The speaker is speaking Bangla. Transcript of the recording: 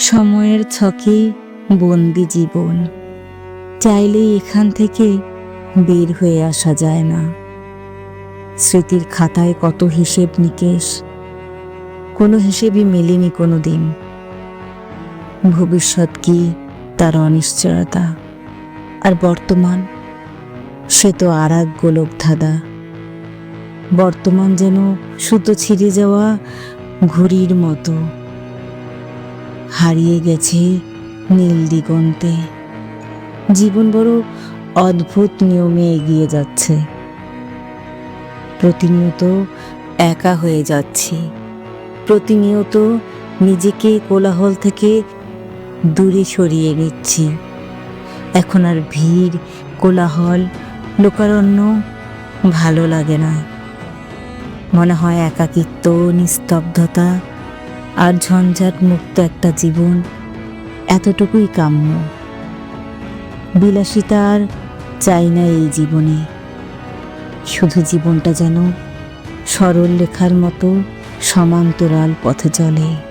সময়ের ছকে বন্দি জীবন। চাইলেই এখান থেকে বের হয়ে আসা যায় না। স্মৃতির খাতায় কত হিসেব নিকেশ, কোনো হিসেবই মেলেনি কোনো দিন ভবিষ্যৎ কি তার অনিশ্চয়তা? আর বর্তমান, সে তো আর এক গোলক ধাঁধা বর্তমান যেন সুতো ছিঁড়ে যাওয়া ঘুড়ির মতো। হারিয়ে গেছে নীল দিগন্তে। জীবন বড় অদ্ভুত নিয়মে এগিয়ে যাচ্ছে। প্রতিনিয়ত একা হয়ে যাচ্ছি। প্রতিনিয়ত নিজেকে কোলাহল থেকে দূরে সরিয়ে নিচ্ছি। এখন আর ভিড়, কোলাহল, লোকারণ্য ভালো লাগে না। মনে হয় একাকিত্ব, নিস্তব্ধতা আর ঝঞ্ঝাট মুক্ত একটা জীবন এতটুকুই কাম্য। বিলাসিতা আর চাই না এই জীবনে। শুধু জীবনটা যেন সরল লেখার মতো সমান্তরাল পথে চলে।